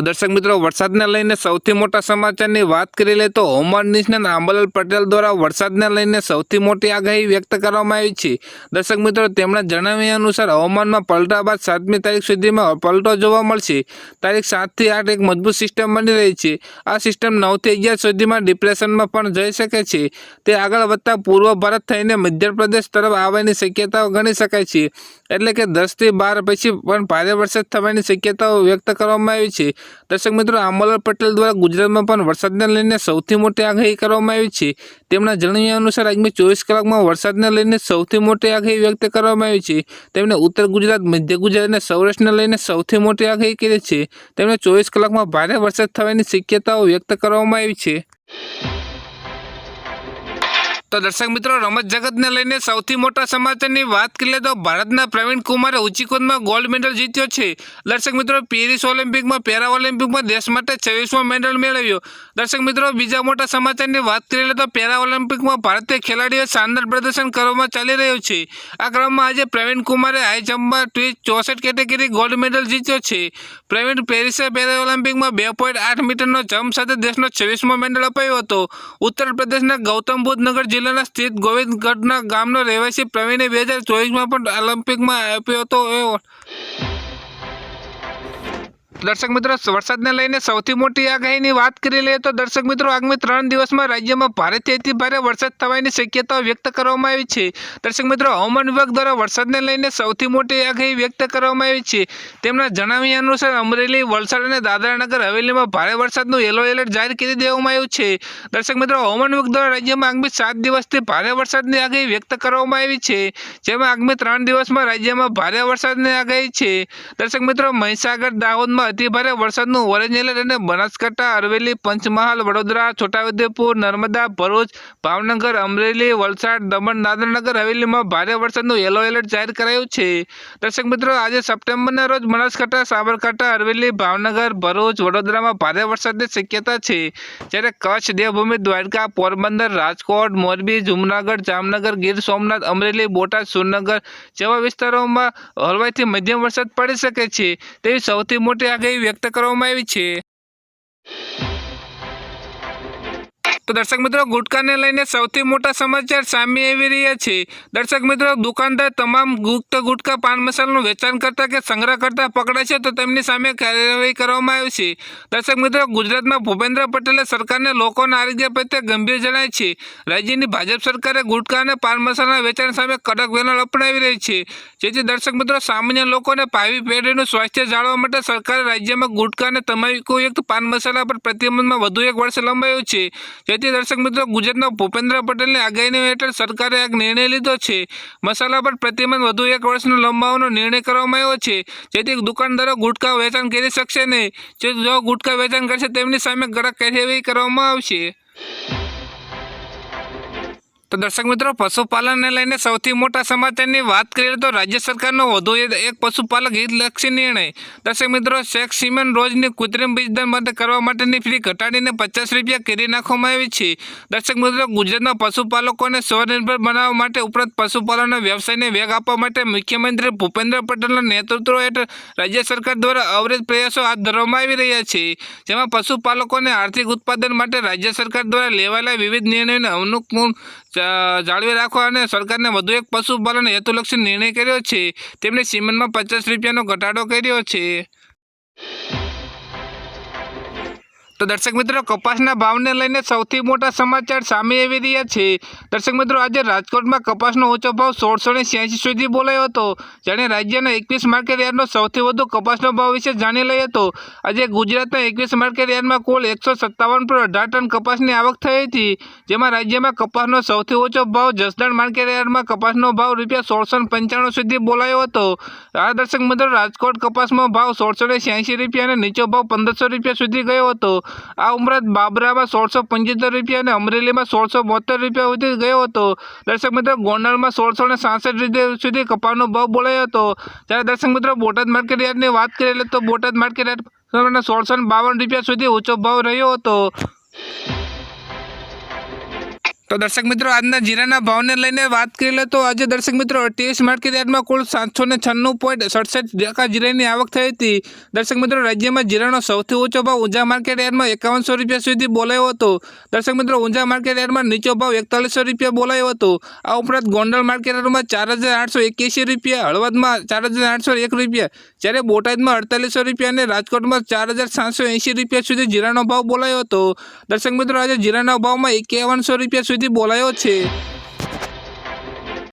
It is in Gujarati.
તો દર્શક મિત્રો, વરસાદને લઈને સૌથી મોટા સમાચારની વાત કરી લે તો હવામાન નિષ્ણાત આંબાલાલ પટેલ દ્વારા વરસાદને લઈને સૌથી મોટી આગાહી વ્યક્ત કરવામાં આવી છે. દર્શક મિત્રો તેમના જણાવ્યા અનુસાર હવામાનમાં પલટા બાદ સાતમી તારીખ સુધીમાં પલટો જોવા મળશે. તારીખ સાતથી આઠ એક મજબૂત સિસ્ટમ બની રહી છે. આ સિસ્ટમ નવથી અગિયાર સુધીમાં ડિપ્રેશનમાં પણ જઈ શકે છે. તે આગળ વધતા પૂર્વ ભારત થઈને મધ્યપ્રદેશ તરફ આવવાની શક્યતાઓ ગણી શકાય છે. એટલે કે દસથી બાર પછી પણ ભારે વરસાદ થવાની શક્યતાઓ વ્યક્ત કરવામાં આવી છે. દર્શક મિત્રો, આંબાલાલ પટેલ દ્વારા ગુજરાતમાં પણ વરસાદને લઈને સૌથી મોટી આગાહી કરવામાં આવી છે. તેમના જણાવ્યા અનુસાર, આગામી ચોવીસ કલાકમાં વરસાદને લઈને સૌથી મોટી આગાહી વ્યક્ત કરવામાં આવી છે. તેમણે ઉત્તર ગુજરાત, મધ્ય ગુજરાત અને સૌરાષ્ટ્રને લઈને સૌથી મોટી આગાહી કરી છે. તેમણે ચોવીસ કલાકમાં ભારે વરસાદ થવાની શક્યતાઓ વ્યક્ત કરવામાં આવી છે. તો દર્શક મિત્રો, રમત જગતને લઈને સૌથી મોટા સમાચારની વાત કરીએ તો ભારતના પ્રવીણ કુમારે ઊંચી કૂદમાં ગોલ્ડ મેડલ જીત્યો છે. દર્શક મિત્રો, પેરિસ ઓલિમ્પિકમાં, પેરા ઓલિમ્પિકમાં દેશ માટે છવ્વીસમો મેડલ મેળવ્યો. દર્શક મિત્રો, બીજા મોટા સમાચારની વાત કરીએ તો પેરા ઓલિમ્પિકમાં ભારતીય ખેલાડીઓ શાનદાર પ્રદર્શન કરવામાં ચાલી રહ્યું છે. આ ક્રમમાં આજે પ્રવીણ કુમારે હાઈ જમ્પમાં ટ્વીટ ચોસઠ કેટેગરી ગોલ્ડ મેડલ જીત્યો છે. પ્રવીણ પેરિસે પેરા ઓલિમ્પિકમાં બે પોઈન્ટ આઠ મીટરનો જમ્પ સાથે દેશનો છવ્વીસમો મેડલ અપાયો હતો. ઉત્તર પ્રદેશના ગૌતમ બુદ્ધ નગર જિલ્લાના સ્થિત ગોવિંદગઢના ગામનો રહેવાસી પ્રવીણે બે હજાર ચોવીસમાં પણ ઓલિમ્પિકમાં આપ્યો હતો. એવોર્ડ દર્શક મિત્રો, વરસાદને લઈને સૌથી મોટી આગાહીની વાત કરી લઈએ તો દર્શક મિત્રો, આગામી ત્રણ દિવસમાં રાજ્યમાં ભારેથી અતિ ભારે વરસાદ થવાની શક્યતાઓ વ્યક્ત કરવામાં આવી છે. દર્શક મિત્રો, હવામાન વિભાગ દ્વારા વરસાદને લઈને સૌથી મોટી આગાહી વ્યક્ત કરવામાં આવી છે. તેમના જણાવ્યા અનુસાર, અમરેલી, વલસાડ અને દાદરાનગર હવેલીમાં ભારે વરસાદનું યલો એલર્ટ જાહેર કરી દેવામાં આવ્યું છે. દર્શક મિત્રો, હવામાન વિભાગ દ્વારા રાજ્યમાં આગામી સાત દિવસથી ભારે વરસાદની આગાહી વ્યક્ત કરવામાં આવી છે, જેમાં આગામી ત્રણ દિવસમાં રાજ્યમાં ભારે વરસાદની આગાહી છે. દર્શક મિત્રો, મહીસાગર, દાહોદમાં અતિભારે વરસાદનું ઓરેન્જ એલર્ટ અને બનાસકાંઠા અરવેલી, પંચમહાલ, વડોદરા, છોટાઉદેપુર, નર્મદા, ભરૂચ, ભાવનગર, અમરેલી, વલસાડ, દમણ દાદરાનગર હવેલીમાં ભારે વરસાદનું યલો એલર્ટ જાહેર કરાયું છે. દર્શક મિત્રો, આજે સપ્ટેમ્બરના રોજ બનાસકાંઠા, સાબરકાંઠા, અરવેલી, ભાવનગર, ભરૂચ, વડોદરામાં ભારે વરસાદની શક્યતા છે. જ્યારે કચ્છ, દેવભૂમિ, દ્વારકા, પોરબંદર, રાજકોટ, મોરબી જુમનાગઢ જામનગર, ગીર સોમનાથ, અમરેલી, બોટાદ સુરનગર જેવા વિસ્તારોમાં હળવાથી મધ્યમ વરસાદ પડી શકે છે. તેવી સૌથી મોટી આગાહી વ્યક્ત કરવામાં આવી છે. તો દર્શક મિત્રો ગુટકાને લઈને સૌથી મોટા સમાચાર સામે આવી રહ્યા છે. દર્શક મિત્રો, દુકાનદાર તમામ ગુપ્ત ગુટકા પાન મસાલાનું વેચાણ કરતા કે સંગ્રહ કરતા છે તો તેમની સામે કાર્યવાહી કરવામાં આવી છે. દર્શક મિત્રો, ગુજરાતમાં ભૂપેન્દ્ર પટેલે સરકારને લોકોના આરોગ્ય પ્રત્યે ગંભીર જણાય છે. રાજ્યની ભાજપ સરકારે ગુટકા અને પાન મસાલાના વેચાણ સામે કડક વેલણ અપનાવી રહી છે. જેથી દર્શક મિત્રો, સામાન્ય લોકોને ભાવિ પેઢીનું સ્વાસ્થ્ય જાળવવા માટે સરકારે રાજ્યમાં ગુટકા અને તમાકુયુક્ત પાન મસાલા પર પ્રતિબંધમાં વધુ એક વર્ષ લંબાયો છે. જેથી દર્શક મિત્રો, ગુજરાતના ભૂપેન્દ્ર પટેલની આગાહીની હેઠળ સરકારે એક નિર્ણય લીધો છે. મસાલા પર પ્રતિબંધ વધુ એક વર્ષનો લંબાવવાનો નિર્ણય કરવામાં આવ્યો છે. જેથી દુકાનદારો ગુટકા વેચાણ કરી શકશે નહીં. જો જો ગુટકા વેચાણ કરશે, તેમની સામે કડક કાર્યવાહી કરવામાં આવશે. તો દર્શક મિત્રો, પશુપાલનને લઈને સૌથી મોટા સમાચારની વાત કરીએ તો રાજ્ય સરકારનો વધુ એક પશુપાલક હિતલક્ષી નિર્ણય. દર્શક મિત્રો શેખ સિમેન રોજની કૃત્રિમ બીજદાન માટે કરવા માટેની ફી ઘટાડીને પચાસ રૂપિયા કરી નાખવામાં આવી છે. દર્શક મિત્રો, ગુજરાતના પશુપાલકોને સ્વનિર્ભર બનાવવા માટે ઉપરાંત પશુપાલનના વ્યવસાયને વેગ આપવા માટે મુખ્યમંત્રી ભૂપેન્દ્ર પટેલના નેતૃત્વ હેઠળ રાજ્ય સરકાર દ્વારા અવિરત પ્રયાસો હાથ ધરવામાં આવી રહ્યા છે. જેમાં પશુપાલકોને આર્થિક ઉત્પાદન માટે રાજ્ય સરકાર દ્વારા લેવાયેલા વિવિધ નિર્ણયોને અનુકૂળ જાળવી રાખવા અને સરકારને વધુ એક પશુપાલન હેતુલક્ષી નિર્ણય કર્યો છે. તેમણે સિમેન્ટમાં પચાસ રૂપિયાનો ઘટાડો કર્યો છે. તો દર્શક મિત્રો, કપાસના ભાવને લઈને સૌથી મોટા સમાચાર સામે આવી રહ્યા છે. દર્શક મિત્રો, આજે રાજકોટમાં કપાસનો ઊંચો ભાવ સોળસો ને સુધી બોલાયો હતો. જેણે રાજ્યના એકવીસ માર્કેટ યાર્ડનો સૌથી વધુ કપાસનો ભાવ વિશે જાણી લઈ હતો આજે ગુજરાતના એકવીસ માર્કેટ યાર્ડમાં કુલ એકસો સત્તાવન પર અઢાર ટન કપાસની આવક થઈ હતી. જેમાં રાજ્યમાં કપાસનો સૌથી ઊંચો ભાવ જસદણ માર્કેટ યાર્ડમાં કપાસનો ભાવ રૂપિયા સોળસો પંચાણું સુધી બોલાયો હતો. આ દર્શક મિત્રો, રાજકોટ કપાસનો ભાવ સોળસો ને રૂપિયા અને નીચો ભાવ પંદરસો રૂપિયા સુધી ગયો હતો. આ ઉપરાંત બાબરામાં સોળસો પંચોતેર રૂપિયા અને અમરેલીમાં સોળસો બોતેર રૂપિયા સુધી ગયો હતો. દર્શક મિત્રો, ગોંડલમાં સોળસો ને સાસઠ રૂપિયા સુધી કપાસનો ભાવ બોલાયો હતો. જ્યારે દર્શક મિત્રો, બોટાદ માર્કેટ વાત કરીએ તો બોટાદ માર્કેટ યાર્ડ સોળસો ને બાવન રૂપિયા સુધી ઊંચો ભાવ રહ્યો હતો. તો દર્શક મિત્રો, આજના જીરાના ભાવને લઈને વાત કરી લે તો આજે દર્શક મિત્રો ટીએસ માર્કેટ યાર્ડમાં કુલ સાતસો ને છન્નું પોઈન્ટ સડસઠ ટકા જીરાની આવક થઈ હતી. દર્શક મિત્રો, રાજ્યમાં જીરાનો સૌથી ઊંચો ભાવ ઊંઝા માર્કેટ યાર્ડમાં એકાવનસો રૂપિયા સુધી બોલાયો હતો. દર્શક મિત્રો, ઊંઝા માર્કેટ યાર્ડમાં નીચો ભાવ એકતાલીસો રૂપિયા બોલાયો હતો. આ ઉપરાંત ગોંડલ માર્કેટ યાર્ડમાં ચાર હજાર આઠસો એક્યાસી રૂપિયા, હળવદમાં ચાર હજાર આઠસો એક રૂપિયા, જ્યારે બોટાદમાં અડતાલીસો રૂપિયા અને રાજકોટમાં ચાર હજાર સાતસો એંશી રૂપિયા સુધી જીરાનો ભાવ બોલાયો હતો. દર્શક મિત્રો, આજે જીરાના ભાવમાં એકાવનસો રૂપિયા સુધી બોલાયો છે